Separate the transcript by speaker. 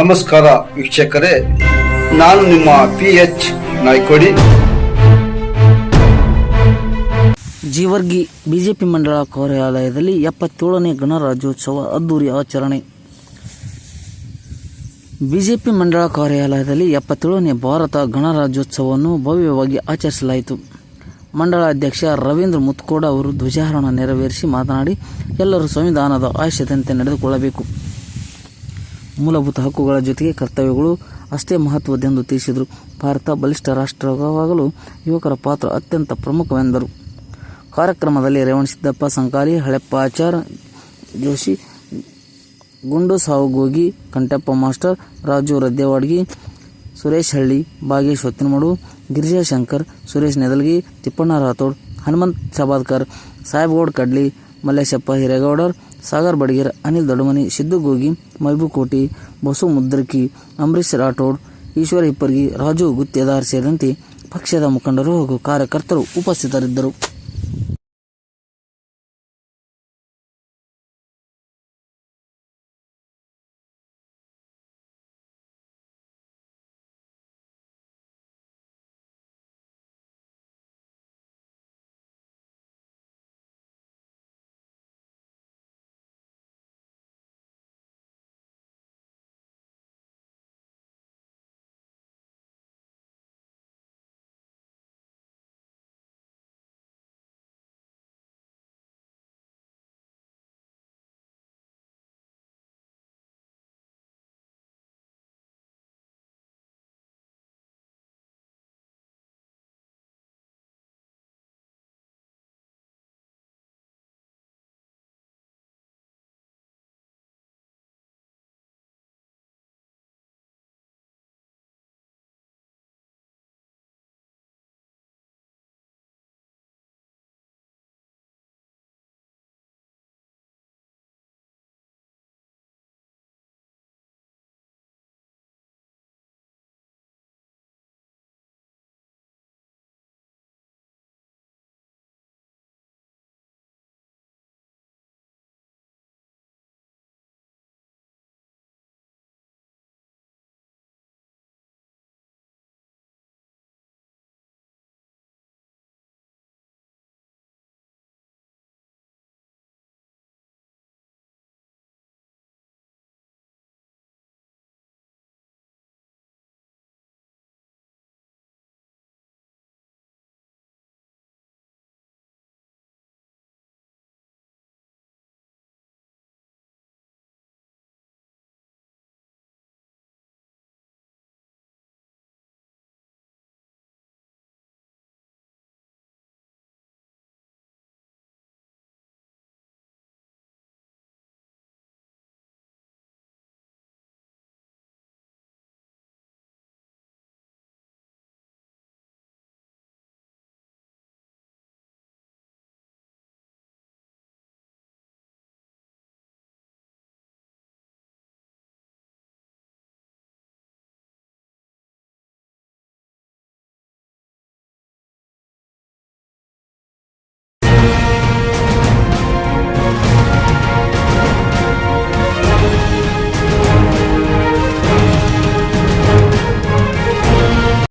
Speaker 1: ನಮಸ್ಕಾರ ವೀಕ್ಷಕರೇ, ನಾನು ನಿಮ್ಮ P H Naikodi.
Speaker 2: Jevargi BJP ಮಂಡಳ ಕಾರ್ಯಾಲಯದಲ್ಲಿ ಎಪ್ಪತ್ತೇಳನೇ ಗಣರಾಜ್ಯೋತ್ಸವ ಅದ್ದೂರಿ ಆಚರಣೆ. ಬಿಜೆಪಿ ಮಂಡಳ ಕಾರ್ಯಾಲಯದಲ್ಲಿ ಎಪ್ಪತ್ತೇಳನೇ ಭಾರತ ಗಣರಾಜ್ಯೋತ್ಸವವನ್ನು ಭವ್ಯವಾಗಿ ಆಚರಿಸಲಾಯಿತು. ಮಂಡಳ ಅಧ್ಯಕ್ಷ ರವೀಂದ್ರ ಮುತ್ಕೋಡ ಅವರು ಧ್ವಜಾರೋಹಣ ನೆರವೇರಿಸಿ ಮಾತನಾಡಿ, ಎಲ್ಲರೂ ಸಂವಿಧಾನದ ಆಶಯದಂತೆ ನಡೆದುಕೊಳ್ಳಬೇಕು. ಮೂಲಭೂತ ಹಕ್ಕುಗಳ ಜೊತೆಗೆ ಕರ್ತವ್ಯಗಳು ಅಷ್ಟೇ ಮಹತ್ವದೆಂದು ತಿಳಿಸಿದರು. ಭಾರತ ಬಲಿಷ್ಠ ರಾಷ್ಟ್ರವಾಗಲು ಯುವಕರ ಪಾತ್ರ ಅತ್ಯಂತ ಪ್ರಮುಖವೆಂದರು. ಕಾರ್ಯಕ್ರಮದಲ್ಲಿ ರೇವಣ ಸಿದ್ದಪ್ಪ ಸಂಕಾಲಿ ಹಳೆಪ್ಪ ಆಚಾರ್, ಜೋಶಿ, ಗುಂಡು ಸಾವುಗೋಗಿ ಕಂಟಪ್ಪ ಮಾಸ್ಟರ್, ರಾಜು ರದ್ದೇವಾಡ್ಗಿ, ಸುರೇಶ್ ಹಳ್ಳಿ, ಬಾಗೇಶ್ ಹೊತ್ತಿನಮಡು, ಗಿರಿಜಾ ಶಂಕರ್, ಸುರೇಶ್ ನೆದಲ್ಗಿ, ತಿಪ್ಪಣ್ಣ ರಾಥೋಡ್, ಹನುಮಂತ್ ಚಬಾದ್ಕರ್, ಸಾಹೇಬ್ಗೌಡ್ ಕಡ್ಲಿ, ಮಲ್ಲೇಶಪ್ಪ ಹಿರೇಗೌಡರ್ ಸಾಗರ್ ಬಡಗೇರ್, ಅನಿಲ್ ದೊಡಮನಿ ಸಿದ್ದು ಗೋಗಿ ಮೈಬೂ ಕೋಟಿ, ಬಸು ಮುದ್ರಕಿ ಅಂಬರೀಶ್ ರಾಠೋಡ್, ಈಶ್ವರ ಹಿಪ್ಪರ್ಗಿ ರಾಜು ಗುತ್ತೇದಾರ್ ಸೇರಿದಂತೆ ಪಕ್ಷದ ಮುಖಂಡರು ಹಾಗೂ ಕಾರ್ಯಕರ್ತರು ಉಪಸ್ಥಿತರಿದ್ದರು.